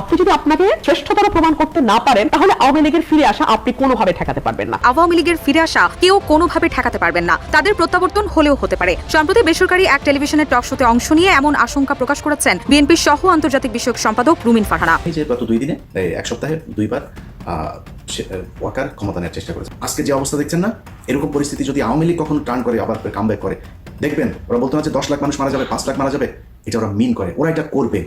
আপনি যদি আপনাকে শ্রেষ্ঠতর প্রমাণ করতে না পারেন তাহলে আওয়ামী লীগের ফিরে আসা আপনি কোনোভাবে ঠেকাতে পারবেন না। আওয়ামী লীগের ফিরে আসা কেউ কোনোভাবে ঠেকাতে পারবেন না। তাদের প্রত্যাবর্তন হলেও হতে পারে। সম্প্রতি বেসরকারি এক টেলিভিশনের টক শোতে অংশ নিয়ে এমন আশঙ্কা প্রকাশ করেছেন বিএনপির সহ আন্তর্জাতিক বিষয়ক সম্পাদক রুমিন ফারহানা। এই যে গত দুই দিনে এই এক সপ্তাহে দুইবার ওয়াকার ক্ষমতা নেওয়ার চেষ্টা করেছে। আজকে যে অবস্থা দেখছেন না এরকম পরিস্থিতি যদি আওয়ামী লীগ কখনো টার্ন করে আবার কামব্যাক করে দেখবেন ওরা বলতে হচ্ছে দশ লাখ মানুষ মারা যাবে পাঁচ লাখ মারা যাবে এটা ওরা মিন করে ওরা এটা করবে।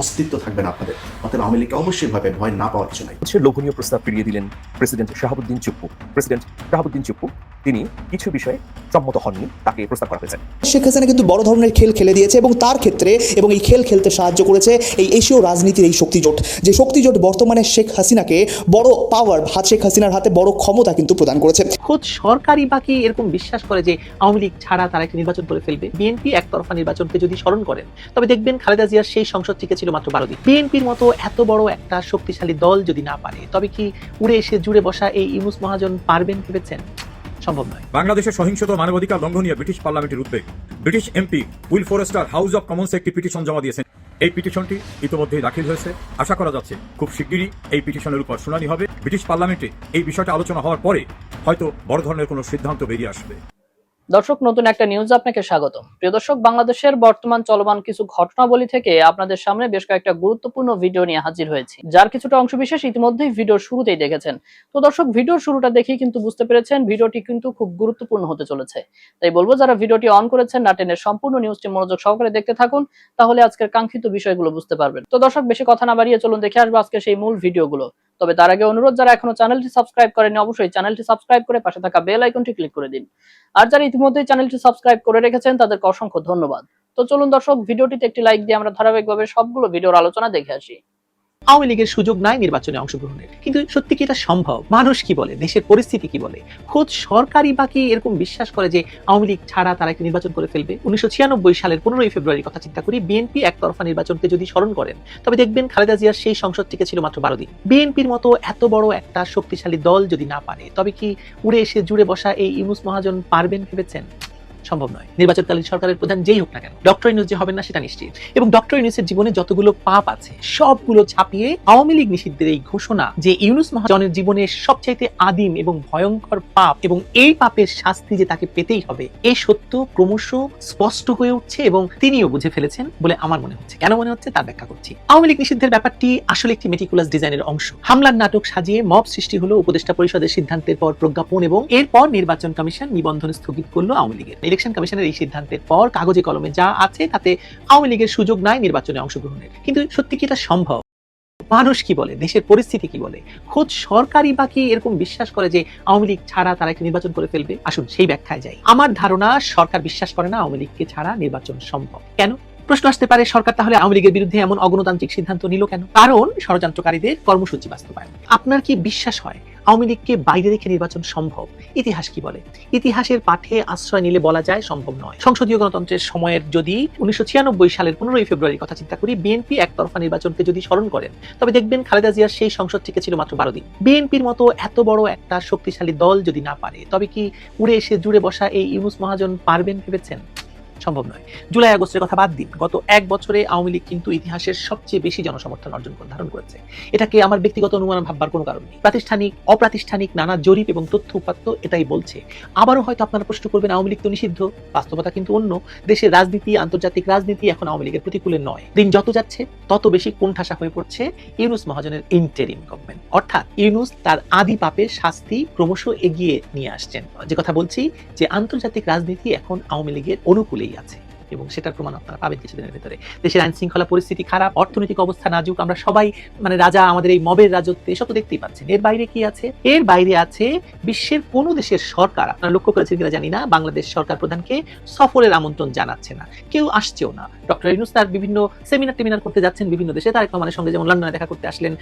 অস্তিত্ব থাকবে না আপনাদের। অতএব আওয়ামী লীগকে অবশ্যই ভয় ভয় না পাওয়ার কিছু নাই। হচ্ছে লোভনীয় প্রস্তাব ফিরিয়ে দিলেন প্রেসিডেন্ট শাহাবুদ্দিন চুপ্পু। প্রেসিডেন্ট শাহাবুদ্দিন চুপ্পু তিনি কিছু বিষয়ে সম্মত হননি তাকে প্রস্তাব করা হয়েছে। শেখ হাসিনা কিন্তু বড় ধরনের খেল খেলে দিয়েছে এবং তার ক্ষেত্রে এবং এই খেল খেলতে সাহায্য করেছে এই এশীয় রাজনীতির এই শক্তিজোট। যে শক্তিজোট বর্তমানে শেখ হাসিনাকে বড় পাওয়ার হাত শেখ হাসিনার হাতে বড় ক্ষমতা কিন্তু প্রদান করেছে। খোদ সরকারি বাকি এরকম বিশ্বাস করে যে আওয়ামী লীগ ছাড়া তারা একটা নির্বাচন করে ফেলবে? বিএনপি একতরফা নির্বাচনকে যদি স্মরণ করেন তবে দেখবেন খালেদা জিয়ার সেই সংসদ থেকে ছিল মাত্র বারো দিন। বিএনপির মতো এত বড় একটা শক্তিশালী দল যদি না পারে, তবে কি উড়ে এসে জুড়ে বসা এই ইউনুস মহাজন পারবেন ভেবেছেন? সম্ভব নয়। বাংলাদেশের সহিংসত মানবাধিকার লঙ্ঘনীয় ব্রিটিশ পার্লামেন্টের উদ্বেগ। British MP Will Forrester House of কমন্সে একটি পিটিশন জমা দিয়েছেন। এই পিটিশনটি ইতিমধ্যেই দাখিল হয়েছে। আশা করা যাচ্ছে খুব শিগগিরই এই পিটিশনের উপর শুনানি হবে। ব্রিটিশ পার্লামেন্টে এই বিষয়টা আলোচনা হওয়ার পরে হয়তো বড় ধরনের কোনো সিদ্ধান্ত বেরিয়ে আসবে। দর্শক, নতুন একটা নিউজ আপনাকে স্বাগত প্রিয় দর্শক, বাংলাদেশের বর্তমান চলমান কিছু ঘটনাবলী থেকে আপনাদের সামনে বেশ কয়েকটা গুরুত্বপূর্ণ ভিডিও নিয়ে হাজির হয়েছি। যার কিছুটা অংশ বিশেষ ভিডিওর শুরুতেই দেখেছেন। তো দর্শক ভিডিওর শুরুটা দেখেই কিন্তু বুঝতে পেরেছেন ভিডিওটি কিন্তু খুব গুরুত্বপূর্ণ হতে চলেছে। তাই বলব, যারা ভিডিওটি অন করেছেন, না টেনের সম্পূর্ণ নিউজটি মনোযোগ সহকারে দেখতে থাকুন, তাহলে আজকের কাঙ্ক্ষিত বিষয়গুলো বুঝতে পারবেন। তো দর্শক, বেশি কথা না বাড়িয়ে চলুন, দেখে আসব আজকে সেই মূল ভিডিওগুলো তবে তার আগে অনুরোধ, যারা এখনও চ্যানেলটি সাবস্ক্রাইব করেনি অবশ্যই চ্যানেলটি সাবস্ক্রাইব করে পাশে থাকা বেল আইকনটি ক্লিক করে দিন। আর যারা ইতিমধ্যে চ্যানেলটি সাবস্ক্রাইব করে রেখেছেন, তাদেরকে অসংখ্য ধন্যবাদ। তো চলুন দর্শক, ভিডিওটিতে একটি লাইক দিয়ে আমরা ধারাবাহিকভাবে সবগুলো ভিডিওর আলোচনা দেখে আসি। আওয়ামী লীগের সুযোগ নাই নির্বাচনে অংশগ্রহণের। কিন্তু সত্যি কি এটা সম্ভব? মানুষ কি বলে? দেশের পরিস্থিতি কি বলে? খোদ সরকারি বাকি এরকম বিশ্বাস করে যে আওয়ামী লীগ ছাড়া তারা একটা নির্বাচন করে ফেলবে? উনিশশো ছিয়ানব্বই সালের পনেরোই ফেব্রুয়ারির কথা চিন্তা করি বিএনপি একতরফা নির্বাচনকে যদি স্মরণ করেন, তবে দেখবেন খালেদা জিয়ার সেই সংসদ থেকে ছিল মাত্র বারো দিন। বিএনপির মতো এত বড় একটা শক্তিশালী দল যদি না পারে, তবে কি উড়ে এসে জুড়ে বসা এই ইউনুস মহাজন পারবেন ভেবেছেন? সম্ভব নয়। নির্বাচনকালীন সরকারের প্রধান যেই হোক না কেন, ডক্টর ইউনুস যে হবেন না সেটা নিশ্চিত। এবং ডক্টর ইউনুসের জীবনে যতগুলো পাপ আছে, সবগুলো ছাপিয়ে আওয়ামী লীগ নিষিদ্ধের এই ঘোষণা যে ইউনুস মহাজনের জীবনের সবচাইতে আদিম এবং ভয়ঙ্কর পাপ এবং এই পাপের শাস্তি যে তাকে পেতেই হবে এই সত্য ক্রমশ স্পষ্ট হয়ে উঠছে এবং তিনিও বুঝে ফেলেছেন বলে আমার মনে হচ্ছে। কেন মনে হচ্ছে? তার ব্যাখ্যা করছি। আওয়ামী লীগ নিষিদ্ধের ব্যাপারটি আসলে একটি মেটিকুলাস ডিজাইনের অংশ। হামলার নাটক সাজিয়ে মব সৃষ্টি হলো উপদেষ্টা পরিষদের সিদ্ধান্তের পর প্রজ্ঞাপন এবং এরপর নির্বাচন কমিশন নিবন্ধন স্থগিত করল আওয়ামী লীগের। ইলেকশন কমিশনের এই সিদ্ধান্তের পর কাগজে কলমে যা আছে তাতে আওয়ামী লীগের সুযোগ নাই নির্বাচনে অংশগ্রহণের। কিন্তু সত্যি কি এটা সম্ভব? মানুষ কি বলে? দেশের পরিস্থিতি কি বলে? খোদ সরকারি বাকি এরকম বিশ্বাস করে যে আওয়ামী লীগ ছাড়া তারা একটা নির্বাচন করে ফেলবে? আসুন সেই ব্যাখ্যায় যাই। আমার ধারণা, সরকার বিশ্বাস করে না আওয়ামী লীগকে ছাড়া নির্বাচন সম্ভব। কেন? প্রশ্ন আসতে পারে, সরকার তাহলে আওয়ামী লীগের বিরুদ্ধে এমন অগণতান্ত্রিক সিদ্ধান্ত নিল কেন? কারণ ষড়যন্ত্রকারীদের কর্মসূচি বাস্তবায়ন। আপনার কি বিশ্বাস হয় আওয়ামী লীগকে বাইরে রেখে নির্বাচন সম্ভব? ইতিহাস কি বলে? ইতিহাসের পাঠে আশ্রয় নিলে বলা যায় সম্ভব নয়। সংসদীয় গণতন্ত্রের সময়ের যদি উনিশশো ছিয়ানব্বই সালের পনেরোই ফেব্রুয়ারির কথা চিন্তা করি, বিএনপি একতরফা নির্বাচনকে যদি স্মরণ করেন, তবে দেখবেন খালেদা জিয়ার সেই সংসদ থেকে ছিল মাত্র বারো দিন। বিএনপির মতো এত বড় একটা শক্তিশালী দল যদি না পারে, তবে কি উড়ে এসে জুড়ে বসা এই ইউনুস মহাজন পারবেন ভেবেছেন? সম্ভব নয়। জুলাই আগস্টের কথা বাদ দিন। গত এক বছরে আওয়ামী লীগ কিন্তু ইতিহাসের সবচেয়ে বেশি জনসমর্থন অর্জন ধারণ করেছে। এটাকে আমার ব্যক্তিগত অনুমান ভাববার কোনো কারণ নেই। প্রাতিষ্ঠানিক, অপ্রাতিষ্ঠানিক, নানা জরিপ এবং তথ্য উপাত্ত এটাই বলছে। আবারও হয়তো আপনারা প্রশ্ন করবেন, আওয়ামী লীগ তো নিষিদ্ধ। বাস্তবতা কিন্তু অন্য। দেশের রাজনীতি, আন্তর্জাতিক রাজনীতি এখন আওয়ামী লীগের প্রতিকূলে নয়। দিন যত যাচ্ছে, তত বেশি কোণঠাসা হয়ে পড়ছে ইউনুস মহাজনের ইন্টেরিম গভর্নমেন্ট অর্থাৎ ইউনুস তার আদি পাপের শাস্তি ক্রমশ এগিয়ে নিয়ে আসছেন। যে কথা বলছি, যে আন্তর্জাতিক রাজনীতি এখন আওয়ামী লীগের অনুকূলেই। আছে। এবং সেটার প্রমাণ আপনারা পাবেন কিছুদিনের ভিতরে। দেশের আইন শৃঙ্খলা পরিস্থিতি খারাপ, অর্থনৈতিক অবস্থা নাজুক, আমরা সবাই মানে রাজা আমাদের এই মবের রাজত্ব, এসব তো দেখতেই পাচ্ছেন। এর বাইরে কি আছে? এর বাইরে আছে বিশ্বের কোন দেশের সরকার, আপনারা লক্ষ্য করেছেন কিনা জানি না, বাংলাদেশ সরকার প্রধানকে সফরের আমন্ত্রণ জানাচ্ছে না। কেউ আসছেও না। ডক্টর ইউনুস তার বিভিন্ন সেমিনার টেমিনার করতে যাচ্ছেন বিভিন্ন দেশে। তারেক রহমানের সঙ্গে যেমন লন্ডনে দেখা করতে আসলেন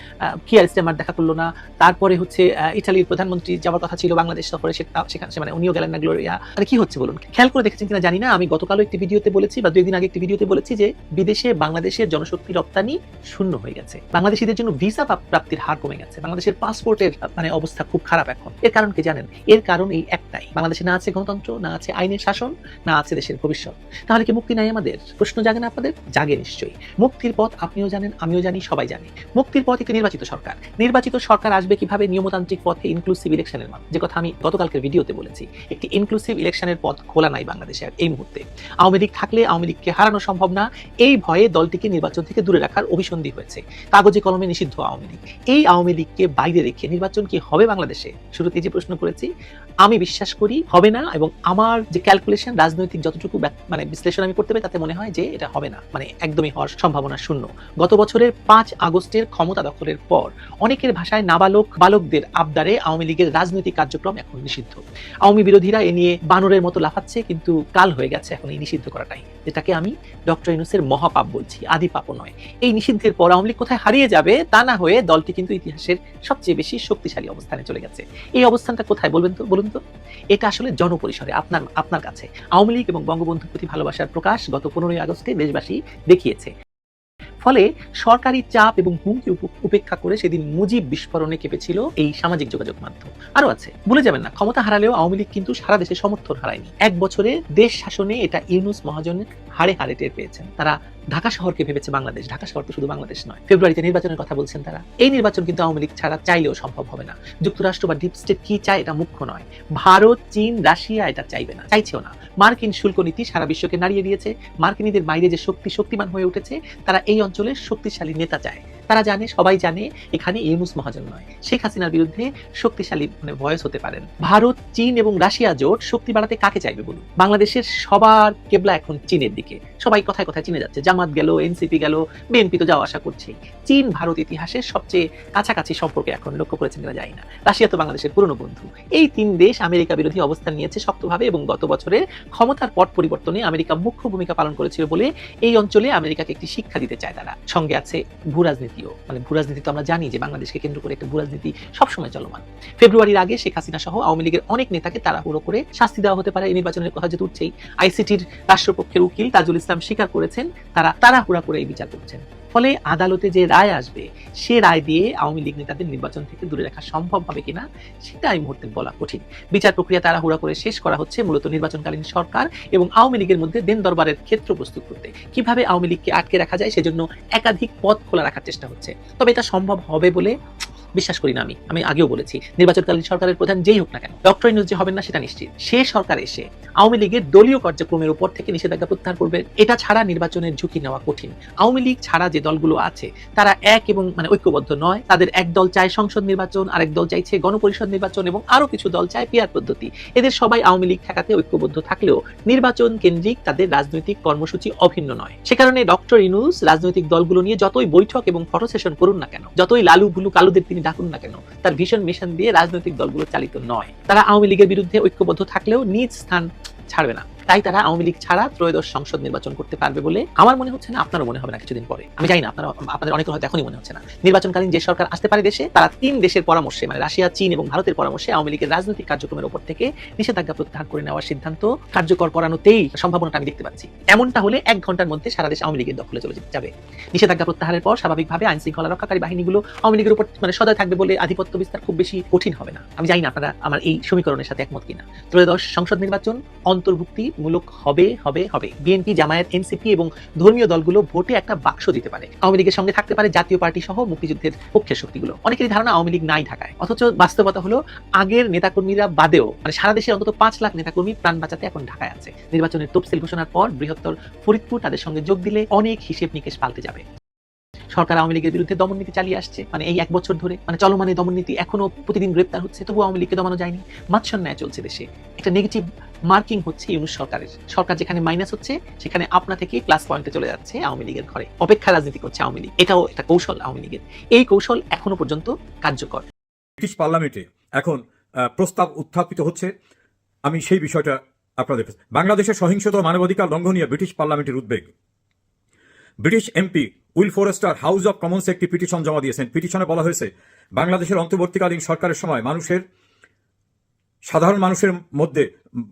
কিয়ার স্টেমার দেখা করল না। তারপরে হচ্ছে ইটালির প্রধানমন্ত্রী যাওয়ার কথা ছিল বাংলাদেশ সফরে সেখানে মানে উনিও গেলেন না, গ্লোরিয়া। মানে কি হচ্ছে বলুন? খেয়াল করে দেখেছেন কিনা জানি না। আমি গতকালও একটি ভিডিওতে বলেছি বা দুই দিন আগে একটি ভিডিওতে বলেছি যে বিদেশে বাংলাদেশের জনশক্তি রপ্তানি শূন্য হয়ে গেছে। বাংলাদেশিদের জন্য ভিসা প্রাপ্তির হার কমে গেছে। বাংলাদেশের পাসপোর্টের মানে অবস্থা খুব খারাপ এখন। এর কারণ কি জানেন? এর কারণ এই একটাই। বাংলাদেশে না আছে গণতন্ত্র, না আছে আইনের শাসন, না আছে দেশের ভবিষ্যৎ। তাহলে কি মুক্তি নাই আমাদের? প্রশ্ন জাগে না আপনাদের? জাগে নিশ্চয়ই। মুক্তির পথ আপনিও জানেন, আমিও জানি, সবাই জানে। মুক্তির পথ একটি নির্বাচিত সরকার। নির্বাচিত সরকার আসবে কীভাবে নিয়মতান্ত্রিক পথে ইনক্লুসিভ ইলেকশনের মাধ্যমে? যে কথা আমি গতকালকের ভিডিওতে বলেছি, একটি ইনক্লুসিভ ইলেকশনের পথ খোলা নাই বাংলাদেশে এই মুহূর্তে। আওয়ামী লীগ থাকলে আওয়ামী লীগকে হারানো সম্ভব না। এই ভয়ে দলটিকে নির্বাচন থেকে দূরে রাখার অভিসন্ধি হয়েছে। কাগজে কলমে নিষিদ্ধ আওয়ামী লীগ। এই আওয়ামী লীগকে বাইরে রেখে নির্বাচন কি হবে বাংলাদেশে? শুরুতে যে প্রশ্ন করেছি, আমি বিশ্বাস করি হবে না এবং আমার যে ক্যালকুলেশন রাজনৈতিক যতটুকু মানে বিশ্লেষণ আমি করতে পারি, তাতে মনে হয় যে এটা হবে না। মানে একদমই হওয়ার সম্ভাবনা শূন্য। গত বছরের পাঁচ আগস্টের ক্ষমতা দখলের পর অনেকের ভাষায় নাবালক বালকদের আবদারে আওয়ামী লীগের রাজনৈতিক কার্যক্রম এখন নিষিদ্ধ। আওয়ামী বিরোধীরা এ নিয়ে বানরের মতো লাফাচ্ছে, কিন্তু কাল হয়ে গেছে এখন এই নিষিদ্ধ করাটাই। যেটাকে আমি ডক্টর ইনুসের মহাপাপ বলছি, আদি পাপও নয়। এই নিষিদ্ধের পর আওয়ামী লীগ কোথায় হারিয়ে যাবে তা না হয়ে দলটি কিন্তু ইতিহাসের সবচেয়ে বেশি শক্তিশালী অবস্থানে চলে গেছে। এই অবস্থানটা কোথায় বলবেন তো, বলুন তো? এটা আসলে জনপরিসরে, আপনার আপনার কাছে। আওয়ামী লীগ এবং বঙ্গবন্ধুর প্রতি ভালোবাসার প্রকাশ গত পনেরোই আগস্টে দেশবাসী দেখিয়েছে। ফলে সরকারি চাপ এবং হুমকি উপেক্ষা করে সেদিন মুজিব বিস্ফোরণে কেঁপেছিল এই সামাজিক যোগাযোগ মাধ্যম। আরও আছে, ভুলে যাবেন না, ক্ষমতা হারালেও আওয়ামী লীগ কিন্তু সারা দেশে সমর্থন হারায়নি। এক বছরে দেশ শাসনে এটা ইউনুস মহাজনের হাড়ে হাড়ে টের পেয়েছেন। তারা ঢাকা শহরকে ভেবেছে বাংলাদেশ, ঢাকা শহর তো শুধু বাংলাদেশ নয়। ফেব্রুয়ারিতে নির্বাচনের কথা বলছেন তারা। এই নির্বাচন কিন্তু আওয়ামী লীগ ছাড়া চাইলেও সম্ভব হবে না। যুক্তরাষ্ট্র বা ডিপ স্টেট কি চায় এটা মুখ্য নয়। ভারত, চীন, রাশিয়া এটা চাইবে না, চাইছেও না। মার্কিন শুল্ক নীতি সারা বিশ্বকে নাড়িয়ে দিয়েছে। মার্কিনীদের বাইরে যে শক্তি শক্তিমান হয়ে উঠেছে, তারা এই অঞ্চলের শক্তিশালী নেতা চায়। তারা জানে, সবাই জানে, এখানে ইউনুস মহাজন নয়। শেখ হাসিনার বিরুদ্ধে শক্তিশালী মানে ভয়েস হতে পারেন। ভারত, চীন এবং রাশিয়া জোট শক্তি বাড়াতে কাকে চাইবে বলুন? বাংলাদেশের সবার কেবলা এখন চীনের দিকে। সবাই কথায় কথায় চীনে যাচ্ছে। জামাত গেল, এনসিপি গেল, বিএনপি তো যাওয়া আশা করছে। চীন, ভারত ইতিহাসের সবচেয়ে কাছাকাছি সম্পর্কে এখন লক্ষ্য করেছেন কিনা জানি না। রাশিয়া তো বাংলাদেশের পুরনো বন্ধু। এই তিন দেশ আমেরিকা বিরোধী অবস্থান নিয়েছে শক্তভাবে এবং গত বছরে ক্ষমতার পট পরিবর্তনে আমেরিকা মুখ্য ভূমিকা পালন করেছিল বলে এই অঞ্চলে আমেরিকাকে একটি শিক্ষা দিতে চায় তারা। সঙ্গে আছে ভূ রাজনীতিও মানে ভূ রাজনীতি তো আমরা জানি যে বাংলাদেশকে কেন্দ্র করে একটা ভূরাজনীতি সবসময় চলমান। ফেব্রুয়ারির আগে শেখ হাসিনা সহ আওয়ামী লীগের অনেক নেতাকে তাড়াহুড়ো করে শাস্তি দেওয়া হতে পারে এই নির্বাচনের কথা যেহেতু উঠছেই আইসিটির রাষ্ট্রপক্ষের উকিল তাজুল ইসলাম স্বীকার করেছেন, তারা তাড়াহুড়া করে এই বিচার করছেন। ফলে আদালতে যে রায় আসবে, সে রায় দিয়ে আওয়ামী লীগ নেতাদের নির্বাচন থেকে দূরে রাখা সম্ভব হবে কিনা, সেটা এই মুহূর্তে বলা কঠিন। বিচার প্রক্রিয়া তাড়াহুড়া করে শেষ করা হচ্ছে মূলত নির্বাচনকালীন সরকার এবং আওয়ামী লীগের মধ্যে দেন দরবারের ক্ষেত্র প্রস্তুত করতে। কীভাবে আওয়ামী লীগকে আটকে রাখা যায় সেজন্য একাধিক পথ খোলা রাখার চেষ্টা হচ্ছে। তবে এটা সম্ভব হবে বলে বিশ্বাস করি না আমি। আমি আগেও বলেছি, নির্বাচনকালীন সরকারের প্রধান যেই হোক না কেন, ডক্টর ইনুজ যে হবেন না সেটা নিশ্চিত। সে সরকার এসে আওয়ামী লীগের দলীয় কার্যক্রমের উপর থেকে নিষেধাজ্ঞা প্রত্যাহার করবে, এটা ছাড়া নির্বাচনের ঝুঁকি নেওয়া কঠিন। আওয়ামী লীগ ছাড়া যে দলগুলো আছে, তারা এক এবং মানে ঐক্যবদ্ধ নয়। তাদের এক দল চায় সংসদ নির্বাচন, আরেক দল চাইছে গণপরিষদ নির্বাচন এবং আরও কিছু দল চায় পিয়ার পদ্ধতি। এদের সবাই আওয়ামী লীগ ঠেকাতে ঐক্যবদ্ধ থাকলেও নির্বাচন কেন্দ্রিক তাদের রাজনৈতিক কর্মসূচি অভিন্ন নয়। সে কারণে ডক্টর ইনুস রাজনৈতিক দলগুলো নিয়ে যতই বৈঠক এবং ফটো সেশন করুন না কেন, যতই লালু ভুলু কালুদের তিনি ডাকুন না কেন, তার ভীষণ মিশন দিয়ে রাজনৈতিক দলগুলো চালিত নয়। তারা আওয়ামী লীগের বিরুদ্ধে ঐক্যবদ্ধ থাকলেও নিজ স্থান ছাড়বে না। তাই তারা আওয়ামী লীগ ছাড়া ত্রয়োদশ সংসদ নির্বাচন করতে পারবে বলে আমার মনে হচ্ছে না, আপনারও মনে হবে না কিছুদিন পরে। আমি জানি না, আপনারা, আপনাদের অনেকের হয়তো এখনই মনে হচ্ছে না। নির্বাচনকালীন যে সরকার আসতে পারে দেশে, তারা তিন দেশের পরামর্শে মানে রাশিয়া, চীন এবং ভারতের পরামর্শে আওয়ামী লীগের রাজনৈতিক কার্যক্রমের উপর থেকে নিষেধাজ্ঞা প্রত্যাহার করে নেওয়ার সিদ্ধান্ত কার্যকর করানোতেই সম্ভাবনাটা আমি দেখতে পাচ্ছি। এমনটা হলে এক ঘণ্টার মধ্যে সারা দেশ আওয়ামী লীগের দখলে চলে যাবে। নিষেধাজ্ঞা প্রত্যাহারের পর স্বাভাবিকভাবে আইন শৃঙ্খলা রক্ষাকারী বাহিনীগুলো আওয়ামী লীগের উপর মানে সদয় থাকবে বলে আধিপত্য বিস্তার খুব বেশি কঠিন হবে না। আমি জানি না আপনারা আমার এই সমীকরণের সাথে একমত কিনা। ত্রয়োদশ সংসদ নির্বাচন অন্তর্ভুক্তিমূলক হবে হবে হবে। বিএনপি জামায়াত এনসিপি এবং ধর্মীয় দলগুলো ভোটে একটা বাক্স দিতে পারে। আওয়ামী লীগের সঙ্গে থাকতে পারে জাতীয় পার্টি সহ মুক্তিযুদ্ধের পক্ষের শক্তিগুলো। অনেকেরই ধারণা আওয়ামী লীগ নাই ঢাকায়। অথচ বাস্তবতা হলো, আগের নেতাকর্মীরা বাদেও মানে সারা দেশে অন্তত পাঁচ লাখ নেতাকর্মী প্রাণ বাঁচাতে এখন ঢাকায় আছে। নির্বাচনের তফসিল ঘোষণার পর বৃহত্তর ফরিদপুর তাদের সঙ্গে যোগ দিলে অনেক হিসেব নিকেশ পাল্টে যাবে। সরকার আওয়ামী লীগের বিরুদ্ধে দমননীতি চালিয়ে আসছে মানে এই এক বছর ধরে। মানে চলমানে দমননীতি এখনও প্রতিদিন গ্রেপ্তার হচ্ছে তবু আওয়ামী লীগকে দমানো যায়নি। মাৎসন্যায় চলছে দেশে। একটা নেগেটিভ মার্কিং হচ্ছে ইউনুস সরকারের। সরকার যেখানে মাইনাস হচ্ছে, সেখানে আপনা থেকে প্লাস পয়েন্টে চলে যাচ্ছে আওয়ামী লীগের ঘরে। অপেক্ষা রাজনীতি করছে আওয়ামী লীগ। এটাও একটা কৌশল আওয়ামী লীগের। এই কৌশল এখনও পর্যন্ত কার্যকর। ব্রিটিশ পার্লামেন্টে এখন প্রস্তাব উত্থাপিত হচ্ছে। আমি সেই বিষয়টা আপনাদের বাংলাদেশের সহিংসতা মানবাধিকার লঙ্ঘনীয় ব্রিটিশ পার্লামেন্টের উদ্বেগ। British MP Will Forrester House of Commons একটি পিটিশন জমা দিয়েছেন। পিটিশনে বলা হয়েছে, বাংলাদেশের অন্তর্বর্তীকালীন সরকারের সময় মানুষের সাধারণ মানুষের মধ্যে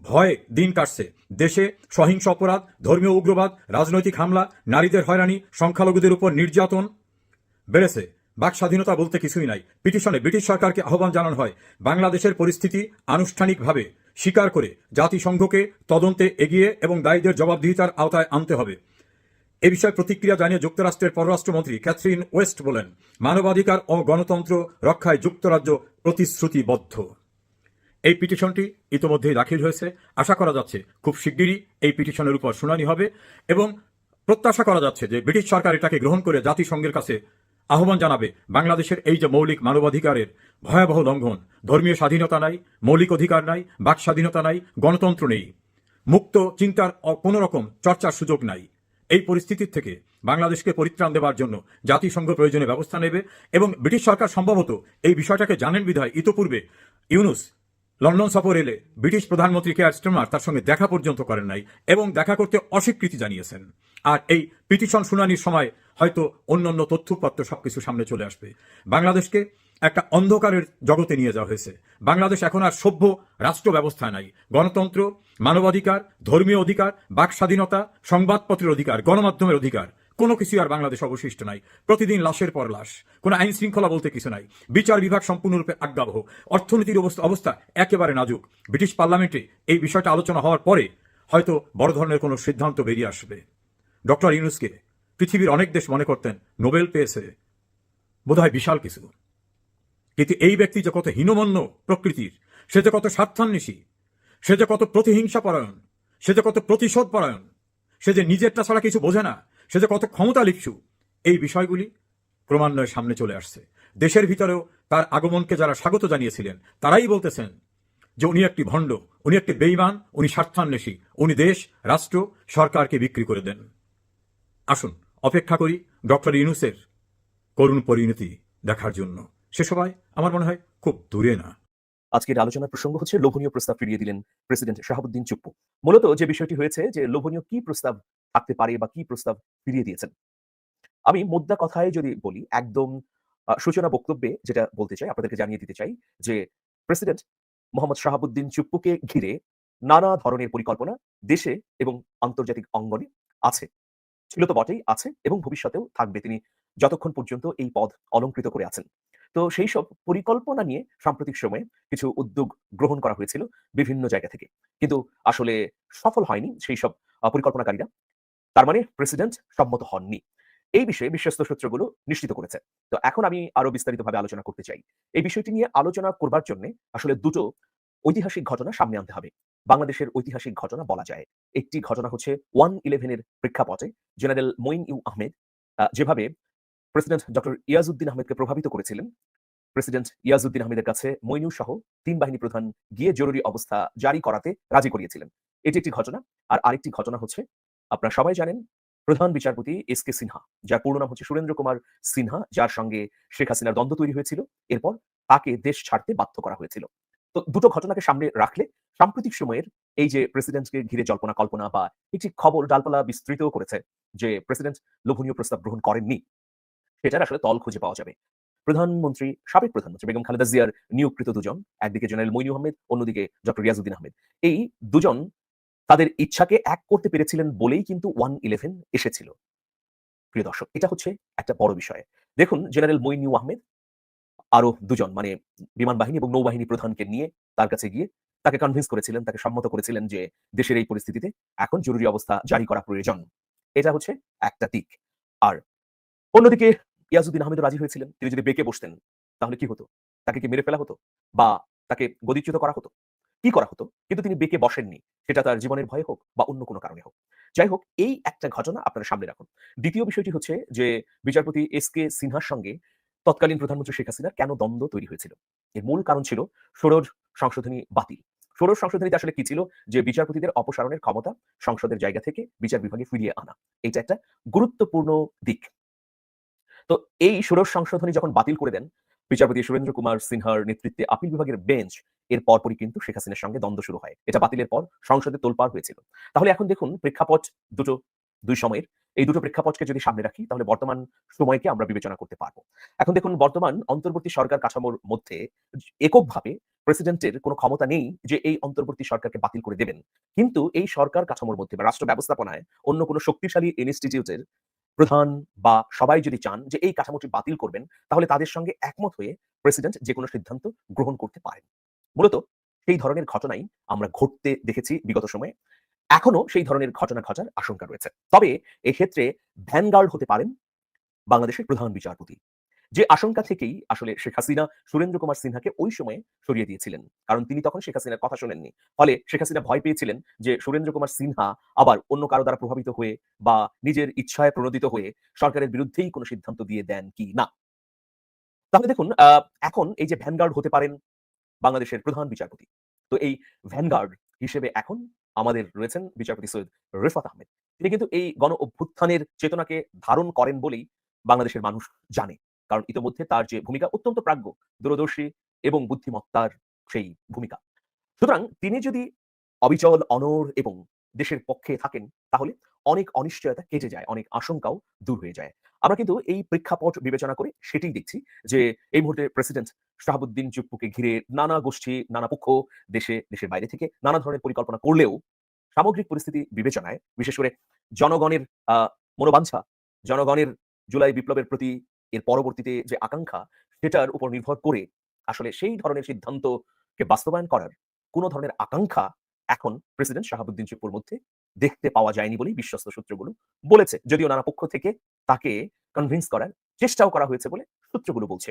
ভয় দিন কাটছে। দেশে সহিংস অপরাধ, ধর্মীয় উগ্রবাদ, রাজনৈতিক হামলা, নারীদের হয়রানি, সংখ্যালঘুদের উপর নির্যাতন বেড়েছে। বাক স্বাধীনতা বলতে কিছুই নাই। পিটিশনে ব্রিটিশ সরকারকে আহ্বান জানানো হয়, বাংলাদেশের পরিস্থিতি আনুষ্ঠানিকভাবে স্বীকার করে জাতিসংঘকে তদন্তে এগিয়ে এবং দায়ীদের জবাবদিহিতার আওতায় আনতে হবে। এ বিষয়ে প্রতিক্রিয়া জানিয়ে যুক্তরাষ্ট্রের পররাষ্ট্রমন্ত্রী ক্যাথরিন ওয়েস্ট বলেন, মানবাধিকার ও গণতন্ত্র রক্ষায় যুক্তরাজ্য প্রতিশ্রুতিবদ্ধ। এই পিটিশনটি ইতোমধ্যেই দাখিল হয়েছে। আশা করা যাচ্ছে খুব শিগগিরই এই পিটিশনের উপর শুনানি হবে এবং প্রত্যাশা করা যাচ্ছে যে ব্রিটিশ সরকার এটাকে গ্রহণ করে জাতিসংঘের কাছে আহ্বান জানাবে, বাংলাদেশের এই যে মৌলিক মানবাধিকারের ভয়াবহ লঙ্ঘন, ধর্মীয় স্বাধীনতা নাই, মৌলিক অধিকার নাই, বাক স্বাধীনতা নাই, গণতন্ত্র নেই, মুক্ত চিন্তার কোনো রকম চর্চার সুযোগ নাই। এই পরিস্থিতির থেকে বাংলাদেশকে পরিত্রাণ দেওয়ার জন্য জাতিসংঘ প্রয়োজনে ব্যবস্থা নেবে এবং ব্রিটিশ সরকার সম্ভবত এই বিষয়টাকে জানেন বিধায় ইতোপূর্বে ইউনুস লন্ডন সফর এলে ব্রিটিশ প্রধানমন্ত্রী কেয়ার স্টোমার তার সঙ্গে দেখা পর্যন্ত করেন নাই এবং দেখা করতে অস্বীকৃতি জানিয়েছেন। আর এই পিটিশন শুনানির সময় হয়তো অন্যান্য তথ্যপত্র সবকিছু সামনে চলে আসবে। বাংলাদেশকে একটা অন্ধকারের জগতে নিয়ে যাওয়া হয়েছে। বাংলাদেশ এখন আর সভ্য রাষ্ট্র ব্যবস্থা নাই। গণতন্ত্র, মানবাধিকার, ধর্মীয় অধিকার, বাক স্বাধীনতা, সংবাদপত্রের অধিকার, গণমাধ্যমের অধিকার কোনো কিছু আর বাংলাদেশ অবশিষ্ট নাই। প্রতিদিন লাশের পর লাশ। কোনো আইন শৃঙ্খলা বলতে কিছু নাই। বিচার বিভাগ সম্পূর্ণরূপে আজ্ঞাবহ। অর্থনীতির অবস্থা অবস্থা একেবারে নাজুক। ব্রিটিশ পার্লামেন্টে এই বিষয়টা আলোচনা হওয়ার পরে হয়তো বড় ধরনের কোনো সিদ্ধান্ত বেরিয়ে আসবে। ডক্টর ইউনুসকে পৃথিবীর অনেক দেশ মনে করতেন, নোবেল পেয়েছে। বোধহয় বিশাল কিছু। কিন্তু এই ব্যক্তি যে কত হীনমন্য প্রকৃতির, সে যে কত স্বার্থান্বেষী, সে যে কত প্রতিহিংসা পরায়ণ সে যে কত প্রতিশোধ পরায়ণ সে যে নিজেরটা ছাড়া কিছু বোঝে না সে যে কত ক্ষমতা লিখছু, এই বিষয়গুলি ক্রমান্বয়ে সামনে চলে আসছে। দেশের ভিতরেও তার আগমনকে যারা স্বাগত জানিয়েছিলেন, তারাই বলতেছেন যে উনি একটি ভণ্ড, উনি একটি বেইমান উনি স্বার্থান্বেষী, উনি দেশ, রাষ্ট্র, সরকারকে বিক্রি করে দেন। আসুন, অপেক্ষা করি ডক্টর ইউনুসের করুণ পরিণতি দেখার জন্য। সে সবাই, আমার মনে হয়, খুব দূরে না। আজকের আলোচনার প্রসঙ্গ হচ্ছে, লোভনীয় প্রস্তাব ফিরিয়ে দিলেন প্রেসিডেন্ট শাহাবুদ্দিন চুপ্পু। মূলত যে বিষয়টি হয়েছে যে, লোভনীয় কি প্রস্তাব থাকতে পারে বা কি প্রস্তাব ফিরিয়ে দিয়েছেন? আমি মোদ্দা কথায় যদি বলি, একদম সূচনা বক্তব্যে যেটা বলতে চাই, আপনাদেরকে জানিয়ে দিতে চাই যে, প্রেসিডেন্ট মোহাম্মদ শাহাবুদ্দিন চুপ্পুকে ঘিরে নানা ধরনের পরিকল্পনা দেশে এবং আন্তর্জাতিক অঙ্গনে আছে। ছিল তো বটেই, আছে এবং ভবিষ্যতেও থাকবে। তিনি যতক্ষণ পর্যন্ত এই পদ অলঙ্কৃত করে আছেন। তো সেই সব পরিকল্পনা নিয়ে সাম্প্রতিক সময়ে কিছু উদ্যোগ গ্রহণ করা হয়েছিল বিভিন্ন জায়গা থেকে। কিন্তু আসলে সফল হয়নি সেই সব পরিকল্পনাকারীরা। তার মানে প্রেসিডেন্ট সম্মত হননি। এই বিষয়ে বিশ্বস্ত সূত্রগুলো নিশ্চিত করেছে। তো এখন আমি আরও বিস্তারিতভাবে আলোচনা করতে চাই। এই বিষয়টি নিয়ে আলোচনা করবার জন্য আসলে দুটো ঐতিহাসিক ঘটনা সামনে আনতে হবে। বাংলাদেশের ঐতিহাসিক ঘটনা বলা যায়। একটি ঘটনা হচ্ছে ওয়ান ইলেভেনের প্রেক্ষাপটে জেনারেল মঈন ইউ আহমেদ আহ, যেভাবে প্রেসিডেন্ট ডক্টর ইয়াজউদ্দিন আহমেদকে প্রভাবিত করেছিলেন। প্রেসিডেন্ট ইয়াজউদ্দিন আহমেদের কাছে মইনু সহ তিন বাহিনী প্রধান গিয়ে জরুরি অবস্থা জারি করাতে রাজি করিয়েছিলেন। এটি একটি ঘটনা। আর আরেকটি ঘটনা হচ্ছে, আপনারা সবাই জানেন, প্রধান বিচারপতি এস কে সিনহা, যার পুরো নাম হচ্ছে সুরেন্দ্র কুমার সিনহা, যার সঙ্গে শেখ হাসিনার দ্বন্দ্ব তৈরি হয়েছিল। এরপর তাকে দেশ ছাড়তে বাধ্য করা হয়েছিল। তো দুটো ঘটনাকে সামনে রাখলে সাম্প্রতিক সময়ের এই যে প্রেসিডেন্টকে ঘিরে জল্পনা কল্পনা বা একটি খবর ডালপালা বিস্তৃত করেছে যে প্রেসিডেন্ট লোভনীয় প্রস্তাব গ্রহণ করেননি। সেটার আসলে তল খুঁজে পাওয়া যাবে। প্রধানমন্ত্রী, সাবেক প্রধানমন্ত্রী বেগম খালেদা জিয়ার নিয়োগকৃত দুজন, একদিকে জেনারেল মইনু আহমেদ, অন্যদিকে ডক্টর রিয়াজউদ্দিন আহমেদ। এই দুজন তাদের ইচ্ছাকে এক করতে পেরেছিলেন বলেই কিন্তু ওয়ান ইলেভেন এসেছিল। প্রিয় দর্শক, এটা হচ্ছে একটা বড় বিষয়। দেখুন, জেনারেল মইনু আহমেদ আরও দুজন মানে বিমান বাহিনী এবং নৌবাহিনী প্রধানকে নিয়ে তার কাছে গিয়ে তাকে কনভিন্স করেছিলেন, তাকে সম্মত করেছিলেন যে দেশের এই পরিস্থিতিতে এখন জরুরি অবস্থা জারি করা প্রয়োজন। এটা হচ্ছে একটা দিক। আর অন্যদিকে ইয়াজউদ্দিন আহমেদ রাজি হয়েছিলেন। তিনি যদি বেঁকে বসতেন, তাহলে কি হতো? তাকে কি মেরে ফেলা হতো? বা তাকে গদিচ্যুত করা হতো? কি করা হতো? কিন্তু তিনি বেঁকে বসেননি। সেটা তার জীবনের ভয়ে হোক বা অন্য কোনো কারণে হোক। যাই হোক, এই একটা ঘটনা আপনারা সামনে রাখুন। দ্বিতীয় বিষয়টি হচ্ছে যে, বিচারপতি এস কে সিনহার সঙ্গে তৎকালীন প্রধানমন্ত্রী শেখ হাসিনার কেন দ্বন্দ্ব তৈরি হয়েছিল? এর মূল কারণ ছিল ষোড়শ সংশোধনী বাতিল। ষোড়শ সংশোধনীতে আসলে কি ছিল? যে, বিচারপতিদের অপসারণের ক্ষমতা সংসদের জায়গা থেকে বিচার বিভাগে ফিরিয়ে আনা। এটা একটা গুরুত্বপূর্ণ দিক। তো এই ষোড়শ সংশোধনী যখন বাতিল করে দেন, বিচারপতি সুরেন্দ্র কুমার সিনহার নেতৃত্বে আপিল বিভাগের বেঞ্চ, এর পরপরই কিন্তু শেখ হাসিনার সঙ্গে দ্বন্দ্ব শুরু হয়। এটা বাতিলের পর সংসদে তোলপাড় হয়েছিল। তাহলে এখন দেখুন, প্রেক্ষাপট দুটো, দুই সময়ের। এই দুটো প্রেক্ষাপটকে যদি সামনে রাখি, তাহলে বর্তমান সময়কে আমরা বিবেচনা করতে পারব। এখন দেখুন, বর্তমান অন্তর্বর্তী সরকার কাঠামোর মধ্যে এককভাবে প্রেসিডেন্টের কোনো ক্ষমতা নেই যে এই অন্তর্বর্তী সরকারকে বাতিল করে দেবেন। কিন্তু এই সরকার কাঠামোর মধ্যে বা রাষ্ট্র ব্যবস্থাপনায় অন্য কোনো শক্তিশালী ইনস্টিটিউটের প্রধান বা সবাই যদি চান যে এই কাঠামোটি বাতিল করবেন, তাহলে তাদের সঙ্গে একমত হয়ে প্রেসিডেন্ট যে কোনো সিদ্ধান্ত গ্রহণ করতে পারেন। মূলত সেই ধরনের ঘটনাই আমরা ঘটতে দেখেছি বিগত সময়ে। এখনও সেই ধরনের ঘটনা ঘটার আশঙ্কা রয়েছে। তবে এক্ষেত্রে ভ্যানগার্ড হতে পারেন বাংলাদেশের প্রধান বিচারপতি। যে আশঙ্কা থেকেই আসলে শেখ হাসিনা সুরেন্দ্র কুমার সিনহাকে ওই সময়ে সরিয়ে দিয়েছিলেন। কারণ তিনি তখন শেখ হাসিনার কথা শোনেননি। ফলে শেখ হাসিনা ভয় পেয়েছিলেন যে সুরেন্দ্র কুমার সিনহা আবার অন্য কারও দ্বারা প্রভাবিত হয়ে বা নিজের ইচ্ছায় প্রণোদিত হয়ে সরকারের বিরুদ্ধেই কোনো সিদ্ধান্ত দিয়ে দেন কি না। তাহলে দেখুন এখন এই যে ভ্যানগার্ড হতে পারেন বাংলাদেশের প্রধান বিচারপতি, তো এই ভ্যানগার্ড হিসেবে এখন আমাদের রয়েছেন বিচারপতি সৈয়দ রেফাত আহমেদ। তিনি কিন্তু এই গণ অভ্যুত্থানের চেতনাকে ধারণ করেন বলেই বাংলাদেশের মানুষ জানে। কারণ ইতোমধ্যে তার যে ভূমিকা অত্যন্ত প্রাজ্ঞ দূরদর্শী এবং বুদ্ধিমত্তার সেই ভূমিকা। সুতরাং তিনি যদি অবিচল অনর এবং দেশের পক্ষে থাকেন তাহলে অনেক অনিশ্চয়তা কেটে যায় অনেক আশঙ্কাও দূর হয়ে যায়। আমরা কিন্তু এই প্রেক্ষাপট বিবেচনা করে সেটাই দেখছি যে এই মুহূর্তে প্রেসিডেন্ট শাহাবুদ্দিন চুপ্পুকে ঘিরে নানা গোষ্ঠী নানা পক্ষ দেশে দেশের বাইরে থেকে নানা ধরনের পরিকল্পনা করলেও সামগ্রিক পরিস্থিতি বিবেচনায় বিশেষ করে জনগণের আহ, মনোবাঞ্ছা জনগণের জুলাই বিপ্লবের প্রতি এর পরবর্তীতে যে আকাঙ্ক্ষা, সেটার উপর নির্ভর করে আসলে সেই ধরনের সিদ্ধান্তকে বাস্তবায়ন করার কোনো ধরনের আকাঙ্ক্ষা এখন প্রেসিডেন্ট শাহাবুদ্দিন চিপুর মধ্যে দেখতে পাওয়া যায়নি বলেই বিশ্বস্ত সূত্রগুলো বলেছে। যদিও নানা পক্ষ থেকে তাকে কনভিন্স করার চেষ্টাও করা হয়েছে বলে সূত্রগুলো বলছে।